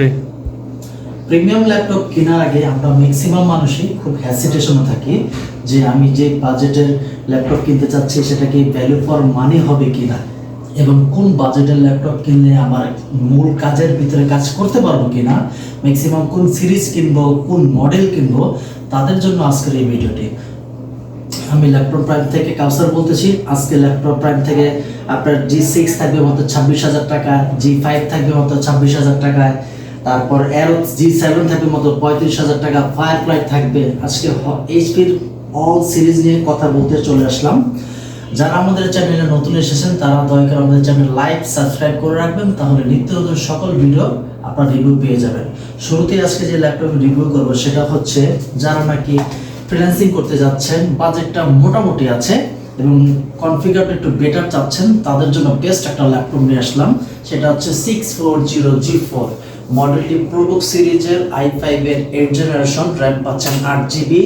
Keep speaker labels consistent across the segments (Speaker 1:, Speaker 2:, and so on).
Speaker 1: Free
Speaker 2: premium laptop কেনার আগে আমরা ম্যাক্সিমাম মানুষই খুব থাকি যে আমি যে বাজেটের ল্যাপটপ কিনতে চাচ্ছি সেটা কি ভ্যালু ফর মানি হবে কিনা এবং কোন বাজেটের ল্যাপটপ কিনলে আমার মূল কাজের ভিতরে কাজ করতে পারব ম্যাক্সিমাম কোন সিরিজ কিনবো, কোন মডেল কিনবো, তাদের জন্য আজকের এই ভিডিওটি আমি ল্যাপটপ প্রাইম থেকে, কাউসার বলতেছি, আজকে ল্যাপটপ প্রাইম থেকে আপনার জি সিক্স থাকবে মাত্র ছাব্বিশ হাজার টাকা জি ফাইভ থাকবে মাত্র ছাব্বিশ হাজার টাকায়। তারপর অ্যারো জি সেভেন থাকবে মতো পঁয়ত্রিশ হাজার টাকা ফায়ারফ্লাই থাকবে। আজকে এইচপির অল সিরিজ নিয়ে কথা বলতে চলে আসলাম। যারা আমাদের চ্যানেলে নতুন এসেছেন, তারা দয়া করে আমাদের চ্যানেল লাইক সাবস্ক্রাইব করে রাখবেন, তাহলে নিত্য নতুন সকল ভিডিও আপনার রিভিউ পেয়ে যাবেন। শুরুতেই আজকে যে ল্যাপটপ রিভিউ করব, সেটা হচ্ছে যারা নাকি ফ্রিল্যান্সিং করতে যাচ্ছেন বাজেটটা মোটামুটি আছে এবং কনফিগারটা একটু বেটার চাচ্ছেন, তাদের জন্য বেস্ট একটা ল্যাপটপ নিয়ে আসলাম। সেটা হচ্ছে six four zero G four মডেলটি প্রোবুক সিরিজের আই ফাইভের এইট জেনারেশন র্যাম পাচ্ছেন আট জিবি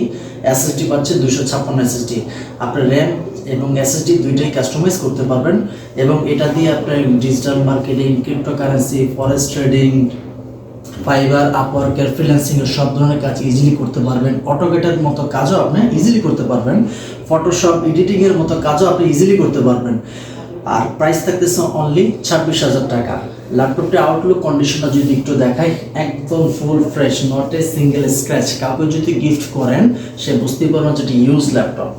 Speaker 2: এসএসডি পাচ্ছে দুশো ছাপ্পান্ন এসএসডি আপনার র্যাম এবং এসএসডি দুইটাই কাস্টমাইজ করতে পারবেন এবং এটা দিয়ে আপনার digital marketing cryptocurrency forex trading Fiverr আপওয়ার্কের freelancing এর সব ধরনের কাজ ইজিলি করতে পারবেন। অটোকেটের মতো কাজও আপনি ইজিলি করতে পারবেন। ফটোশপ এডিটিং এর মতো কাজও আপনি ইজিলি করতে পারবেন। আর প্রাইস থাকতেছে অনলি ছাব্বিশ হাজার টাকা। ল্যাপটপটি আউটলুক কন্ডিশনটা যদি একটু দেখাই, একদম full fresh not a single scratch কাউকে যদি গিফট করেন, সে বুঝতেই পারবেন যে এটি ইউজ ল্যাপটপ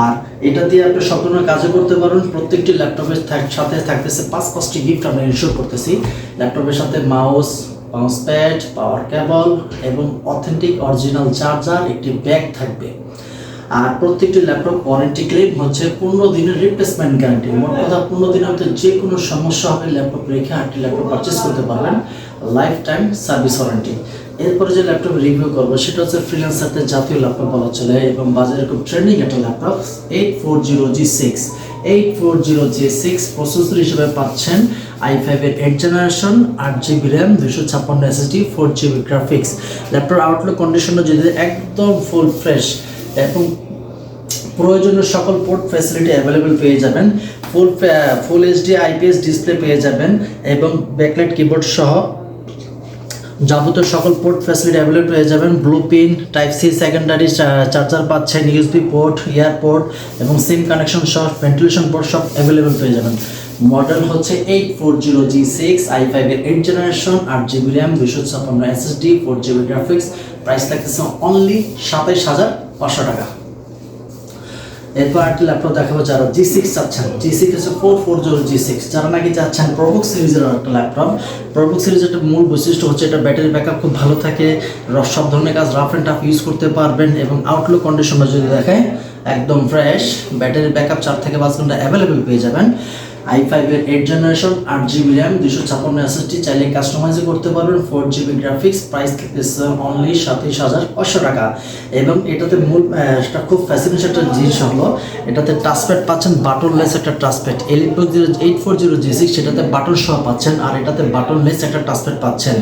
Speaker 2: আর এটা দিয়ে আপনি সব ধরনের কাজও করতে পারেন প্রত্যেকটি ল্যাপটপের সাথে থাকতেছে পাঁচ, পাঁচটি গিফট আমরা ইনশোর করতেছি। ল্যাপটপের সাথে mouse mouse pad power cable এবং অথেন্টিক অরিজিনাল চার্জার একটি ব্যাগ থাকবে। আর প্রত্যেকটি ল্যাপটপ ওয়ারেন্টি ক্লেম হচ্ছে পনেরো দিনের রিপ্লেসমেন্ট গ্যারান্টি মোট কথা পনেরো দিনের মধ্যে যে কোনো সমস্যা হবে ল্যাপটপ রেখে আটটি ল্যাপটপ পারচেস করতে পারবেন। লাইফ টাইম সার্ভিস ওয়ারেন্টি এরপরে যে ল্যাপটপ রিভিউ করব, সেটা হচ্ছে ফ্রিল্যান্সারদের জাতীয় ল্যাপটপ বলা চলে, এবং বাজারে খুব ট্রেন্ডিং একটা laptop eight four zero G six eight four zero G six processor হিসেবে পাচ্ছেন আই ফাইভের এইট জেনারেশন আট জিবি র্যাম দুশো ছাপ্পান্ন SSD four GB graphics laptop outlook কন্ডিশনটা যদি একদম ফুল ফ্রেশ এবং প্রয়োজনীয় সকল পোর্ট ফ্যাসিলিটি অ্যাভেলেবেল পেয়ে যাবেন। Full full HD IPS display পেয়ে যাবেন এবং ব্যাকলাইট কিবোর্ড সহ যাবতীয় সকল পোর্ট ফ্যাসিলিটি অ্যাভেলেবল পেয়ে যাবেন। Blue pin type C secondary charger পাচ্ছেন ইউএসবি পোর্ট এয়ারপোর্ট এবং সিম কানেকশন সহ ভেন্টিলেশন পোর্ট সব অ্যাভেলেবল পেয়ে যাবেন। মডেল হচ্ছে eight four zero G six I ফাইভের এইট জেনারেশন আট জিবি র্যাম দুশো ছাপ্পান্ন SSD four GB graphics price থাকতেছে অনলি সাতাইশ হাজার পাঁচশো টাকা। এরপর একটা ল্যাপটপ দেখাবো যারা জি সিক্স চাচ্ছেন। জি সিক্স হচ্ছে four four zero G six যারা নাকি চাচ্ছেন প্রবুক সিরিজের একটা ল্যাপটপ প্রবুক সিরিজের একটা মূল বৈশিষ্ট্য হচ্ছে এটা ব্যাটারি ব্যাকআপ খুব ভালো থাকে সব ধরনের কাজ রাফ অ্যান্ড টাফ ইউজ করতে পারবেন এবং আউটলুক কন্ডিশনটা যদি দেখায় একদম ফ্রেশ ব্যাটারি ব্যাকআপ চার থেকে পাঁচ ঘণ্টা অ্যাভেলেবেল পেয়ে যাবেন। আই ফাইভের এইট জেনারেশন আট জিবি র্যাম দুশো ছাপ্পান্ন এসএসডি চাইলে কাস্টমাইজও করতে পারবেন। Four GB graphics price only সাতাইশ হাজার পাঁচশো টাকা। এবং এটাতে মূল একটা খুব ফ্যাসিনেশন একটা জিনিস হলো, এটাতে টাচপ্যাড পাচ্ছেন বাটনলেস একটা touchpad four zero eight four zero G six সেটাতে বাটন সহ পাচ্ছেন, আর এটাতে বাটনলেস একটা টাচপ্যাড পাচ্ছেন।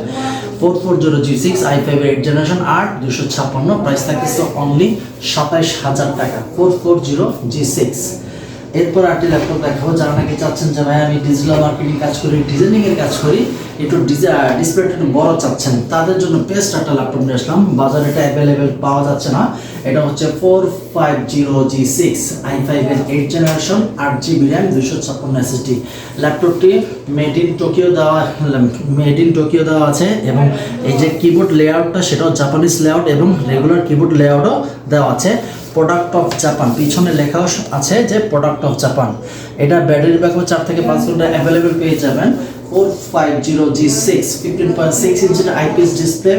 Speaker 2: Four four zero G six I five eight generation আট দুশো ছাপ্পান্ন প্রাইস থাকতেছে অনলি সাতাইশ হাজার টাকা। Four four zero G six এরপর আরেকটি ল্যাপটপ দেখাবো, যারা নাকি চাচ্ছেন যে, ভাই, আমি ডিজিটাল মার্কেটিং কাজ করি ডিজাইনিং এর কাজ করি, একটু ডিসপ্লেটা একটু বড় চাচ্ছেন, তাদের জন্য বেস্ট একটা ল্যাপটপ নিয়ে আসলাম। বাজারে এটা অ্যাভেলেবেল পাওয়া যাচ্ছে না। এটা হচ্ছে four five zero G six I five এর এইট জেনারেশন আট জিবি র্যাম দুশো ছাপ্পান্ন এসএসডি ল্যাপটপটি মেড ইন টোকিও দেওয়া মেড ইন টোকিও দেওয়া আছে এবং এই যে কিবোর্ড লেআউটটা সেটাও জাপানিজ লেআউট এবং রেগুলার কিবোর্ড লেআউটও দেওয়া আছে। প্রোডাক্ট অফ জাপান পিছনে লেখাও আছে যে প্রোডাক্ট অফ জাপান এটা ব্যাটারি ব্যাকআপ চার থেকে পাঁচ ঘণ্টা অ্যাভেলেবেল পেয়ে যাবেন। Four five zero G six fifteen point six ইঞ্চির আইপিএস ডিসপ্লে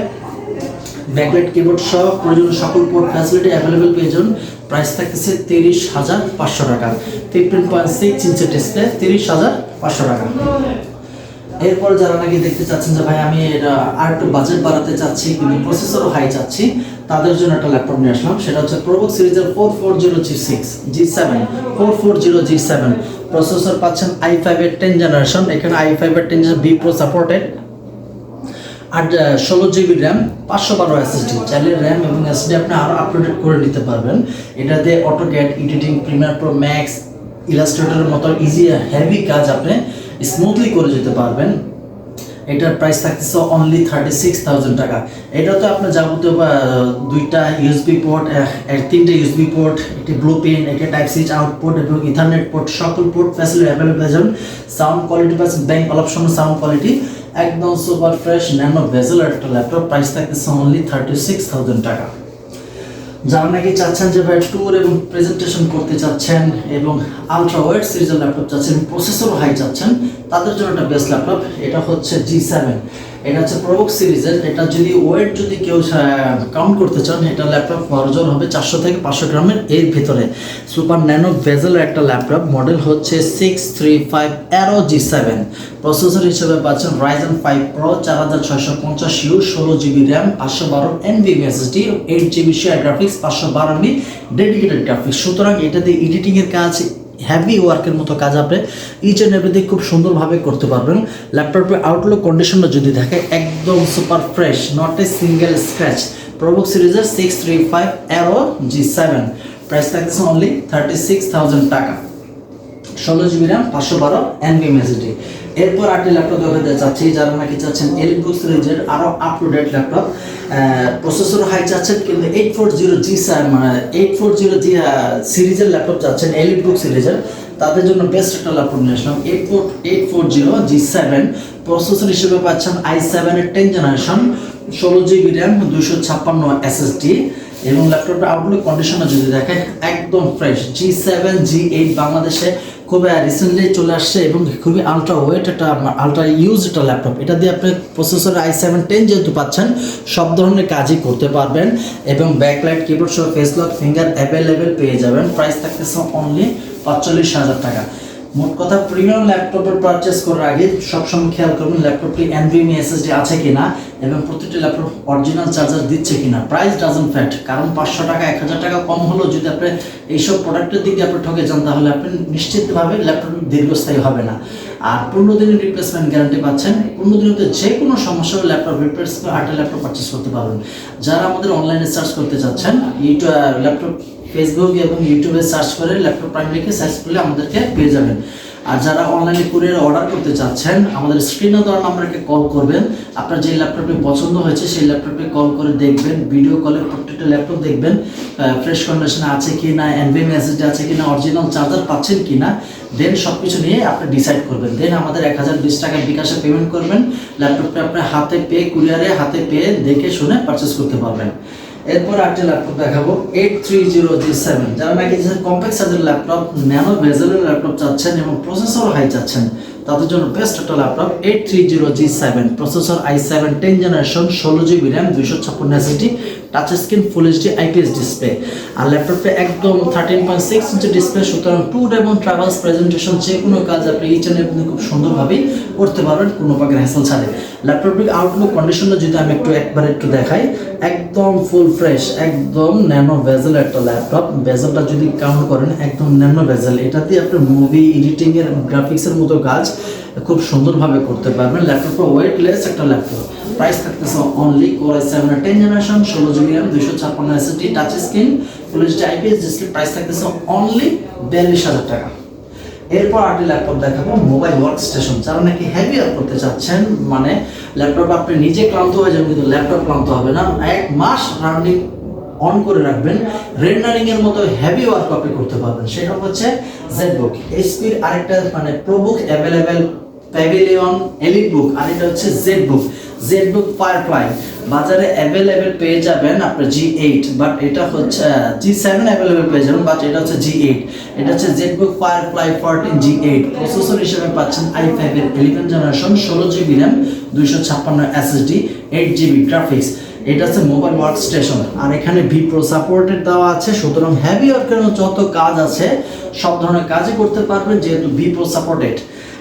Speaker 2: ব্যাকলাইট কিবোর্ড সহ প্রয়োজনীয় সকল পোর্ট ফ্যাসিলিটি অ্যাভেলেবেল পেয়ে যাবেন। প্রাইস থাকতেছে তিরিশ হাজার পাঁচশো টাকা। ফিফটিন পয়েন্ট সিক্স ইঞ্চের ডিসপ্লে তিরিশ হাজার পাঁচশো টাকা। এরপর যারা নাকি দেখতে চাচ্ছেন যে, ভাই, আমি এটা আর একটু বাজেট বাড়াতে চাচ্ছি, কিন্তু প্রসেসরও হাই চাচ্ছি, তাদের জন্য একটা ল্যাপটপ নিয়ে আসলাম। সেটা হচ্ছে প্রোবক সিরিজের four four zero G six G seven four four zero G seven processor পাচ্ছেন আই ফাইভের টেন জেনারেশন এখানে আই ফাইভের টেন বি প্রো সাপোর্টেড আর ষোলো জিবি র্যাম পাঁচশো বারো এসএসডি চাইলে র্যাম এবং এসডি আপনি আরও আপডেট করে নিতে পারবেন। এটা এটাতে AutoCAD editing Premiere Pro Max ইলাস্ট্রেটরের মতো ইজি হেভি কাজ আপনি স্মুথলি করে যেতে পারবেন। এটার প্রাইস থাকতেছে অনলি থার্টি সিক্স থাউজেন্ড টাকা। এটা তো আপনার যাবতীয় আহ, দুইটা ইউএসবি পোর্ট তিনটে ইউএসবি পোর্ট একটি ব্লু পেন একটি টাইপ সিচ আউটপুট এবং ইথারনেট পোর্ট সকল পোর্ট ফ্যাসিলিটি অ্যাভেলেবল আছে। সাউন্ড কোয়ালিটি বা ব্যাংক অপশন সাউন্ড কোয়ালিটি একদম সুপার ফ্রেশ ন্যানো ভেজেল একটা ল্যাপটপ প্রাইস থাকতেছে অনলি থার্টি সিক্স থাউজেন্ড টাকা। যারা নাকি চাচ্ছেন যে ভাই ট্যুর এবং প্রেজেন্টেশন করতে চাচ্ছেন এবং আলট্রা ওয়েট সিরিজের ল্যাপটপ চাচ্ছেন প্রসেসর হাই চাচ্ছেন, তাদের জন্য একটা বেস্ট ল্যাপটপ এটা হচ্ছে জি সেভেন এটা হচ্ছে প্রবক সিরিজের এটা যদি ওয়েট যদি কেউ কাউন্ট করতে চান, এটা ল্যাপটপ ওজন হবে চারশো থেকে পাঁচশো গ্রামের এর ভিতরে। সুপার ন্যানো ভেজেলের একটা ল্যাপটপ মডেল হচ্ছে six three five Aero G seven processor হিসেবে পাচ্ছেন রাইজেন ফাইভ প্রো চার হাজার ছয়শো পঞ্চাশ ইউ ষোলো জিবি র্যাম পাঁচশো বারো MB SSD eight GB share graphics পাঁচশো বারো ডেডিকেটেড গ্রাফিক্স সুতরাং এটাতে এডিটিংয়ের কাজ হ্যাভি ওয়ার্কের মতো কাজ আপনি ইচ অ্যান্ড এভরিথিং খুব সুন্দরভাবে করতে পারবেন। ল্যাপটপের আউটলুক কন্ডিশনটা যদি দেখে, একদম super fresh not a single scratch ProBook সিরিজের six three five Aero G seven price থাকতেছে অনলি থার্টি সিক্স থাউজেন্ড টাকা। ষোলো জিবি র্যাম পাঁচশো বারো এনবি মেসিডি এরপর আরেকটি ল্যাপটপ দেখাতে চাচ্ছি, যারা নাকি চাচ্ছেন এলিট সিরিজের আরও up to date laptop processor high চাচ্ছেন কিন্তু এইট ফোর জিরো জি মানে এইট ফোর জিরো জি সিরিজের ল্যাপটপ চাচ্ছেন সিরিজের তাদের জন্য বেস্ট একটা ল্যাপটপ নিয়ে আসলাম eight four eight four zero G seven processor হিসেবে পাচ্ছেন আই সেভেনের টেন জেনারেশন ষোলো জিবি র্যাম দুশো ছাপ্পান্ন এসএসডি এবং ল্যাপটপের আউটলুক কন্ডিশনে যদি দেখেন, একদম fresh G seven G eight বাংলাদেশে খুবই রিসেন্টলি চলে আসছে এবং খুবই আলট্রা ওয়েট একটা আলট্রা ইউজ একটা ল্যাপটপ এটা দিয়ে আপনি প্রসেসর আই সেভেন টেন যেহেতু পাচ্ছেন, সব ধরনের কাজই করতে পারবেন এবং ব্যাকলাইট কিবোর্ড সহ ফেস লক ফিঙ্গার অ্যাভেলেবেল পেয়ে যাবেন। প্রাইস থাকতেছে অনলি পাঁচচল্লিশ হাজার টাকা। মোট কথা প্রিমিয়াম ল্যাপটপের পারচেস করার আগে সবসময় খেয়াল করবেন ল্যাপটপটি এনভিএমি এসএসডি আছে কিনা এবং প্রতিটি ল্যাপটপ অরিজিনাল চার্জার দিচ্ছে কিনা। প্রাইস ডাজন ফ্যাক্ট কারণ পাঁচশো টাকা, এক হাজার টাকা কম হলেও যদি আপনি এইসব প্রোডাক্টের দিকে আপনি ঠকে যান, তাহলে আপনি নিশ্চিতভাবে ল্যাপটপ দীর্ঘস্থায়ী হবে না। আর পনেরো দিনের রিপ্লেসমেন্ট গ্যারান্টি পাচ্ছেন, পনেরো দিনের যে কোনো সমস্যা হলে ল্যাপটপ রিপ্লেস করে আটটা ল্যাপটপ পারচেস করতে পারবেন। যারা আমাদের অনলাইনে সার্চ করতে চাচ্ছেন ইউটিউব ল্যাপটপ ফেসবুক এবং ইউটিউবে সার্চ করে ল্যাপটপ প্রাইম লিখে সার্চ করলে আমাদেরকে পেয়ে যাবেন। আর যারা অনলাইনে কুরিয়ার অর্ডার করতে চাচ্ছেন, আমাদের স্ক্রিনে দেওয়া নাম্বারকে কল করবেন। আপনার যে ল্যাপটপটি পছন্দ হয়েছে, সেই ল্যাপটপে কল করে দেখবেন ভিডিও কলে প্রত্যেকটা ল্যাপটপ দেখবেন ফ্রেশ কন্ডিশনে আছে কি না এনভিএম মেসেজ আছে কি না অরিজিনাল চার্জার পাচ্ছেন কি না দেন সব কিছু নিয়ে আপনি ডিসাইড করবেন। দেন আমাদের এক হাজার বিশ টাকা বিকাশে পেমেন্ট করবেন। ল্যাপটপটা আপনার হাতে পেয়ে কুরিয়ারে হাতে পেয়ে দেখে শুনে পারচেস করতে পারবেন। এরপর আরেকটা ল্যাপটপ দেখাবো eight three zero G seven যারা নাকি কম্প্যাক্ট সাইজের ল্যাপটপ ন্যানো ভেজেলের ল্যাপটপ চাচ্ছেন এবং প্রসেসর হাই চাচ্ছেন, তাদের জন্য বেস্ট একটা laptop eight three zero G seven processor I seven ten generation ষোলো জিবি র্যাম দুইশো ছাপ্পান্ন SSD touch screen full HD IPS display আর ল্যাপটপে একদম thirteen point six inch display সুতরাং ট্যুর এবং ট্রাভেলস প্রেজেন্টেশন যে কোনো কাজ আপনি ইচ অ্যান্ড এভরিথিং খুব সুন্দরভাবেই করতে পারবেন, কোনো প্রকার হ্যাসেল ছাড়ে ল্যাপটপটির আউটলুক কন্ডিশনটা যদি আমি একটু একবার একটু দেখাই, একদম ফুল ফ্রেশ একদম ন্যানো ভেজেল একটা ল্যাপটপ ভেজেলটা যদি কাউন্ট করেন, একদম ন্যানো ভেজেল এটাতে আপনি মুভি এডিটিংয়ের গ্রাফিক্সের মতো কাজ খুব সুন্দরভাবে করতে পারবেন। ল্যাপটপটা ওয়েটলেস একটা ল্যাপটপ প্রাইস থাকতেছে only core seven ten generation ষোলো জিবি র্যাম দুশো ছাপ্পান্ন SSD touch screen full HD IPS display price থাকতেছে অনলি বিয়াল্লিশ হাজার টাকা। এরপর আরেকটি ল্যাপটপ দেখাবো মোবাইল ওয়ার্ক স্টেশন যারা নাকি হেভি ওয়ার্ক করতে চাচ্ছেন মানে ল্যাপটপ আপনি নিজে ক্লান্ত হয়ে যাবেন, কিন্তু ল্যাপটপ ক্লান্ত হবে না। এক মাস রানিং অন করে রাখবেন রেন্ডারিং এর মতো হেভি ওয়ার্ক আপনি করতে পারবেন। সেটা হচ্ছে জেডবুক এইচপির আরেকটা মানে ProBook available Pavilion EliteBook আর এটা হচ্ছে ZBook ZBook Firefly বাজারে অ্যাভেলেবেল পেয়ে যাবেন আপনার জি এইট বাট এটা হচ্ছে জি সেভেন অ্যাভেলেবেল পেয়ে যাবেন বাট এটা হচ্ছে জি এইট এটা হচ্ছে ZBook Firefly fourteen G eight processor হিসেবে পাচ্ছেন আই ফাইভের ইলেভেন জেনারেশন ষোলো জিবি র্যাম দুইশো ছাপ্পান্ন এসএসডি এইট জিবি গ্রাফিক্স এটা হচ্ছে মোবাইল ওয়ার্ক স্টেশন আর এখানে ভি প্রো সাপোর্টেড দেওয়া আছে, সুতরাং হেভি ওয়ার্কের যত কাজ আছে, সব ধরনের কাজই করতে পারবেন, যেহেতু ভি প্রো সাপোর্টেড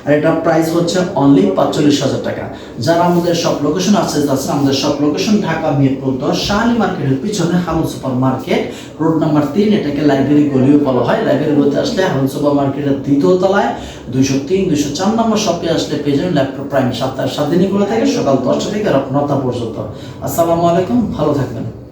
Speaker 2: আর এটা প্রাইস হচ্ছে অনলি পাঁচচল্লিশ হাজার টাকা। যারা আমাদের সব লোকেশন আছে আছে, আমাদের সব লোকেশন ঢাকা মিরপুর দশ শাহালি মার্কেটের পিছনে হাউন সুপার মার্কেট। রোড নাম্বার তিন, এটাকে লাইব্রেরি গলিও বলা হয়। লাইব্রেরি গলিতে আসলে হাউন সুপার মার্কেটের দ্বিতীয় তলায়। দুইশো তিন, দুইশো চার নম্বর শপে আসলে পেয়ে যাবেন ল্যাপটপ প্রাইম সাতটা সাত দিনগুলো থেকে, সকাল দশটা থেকে রাত নটা পর্যন্ত। আসসালামু আলাইকুম, ভালো থাকবেন।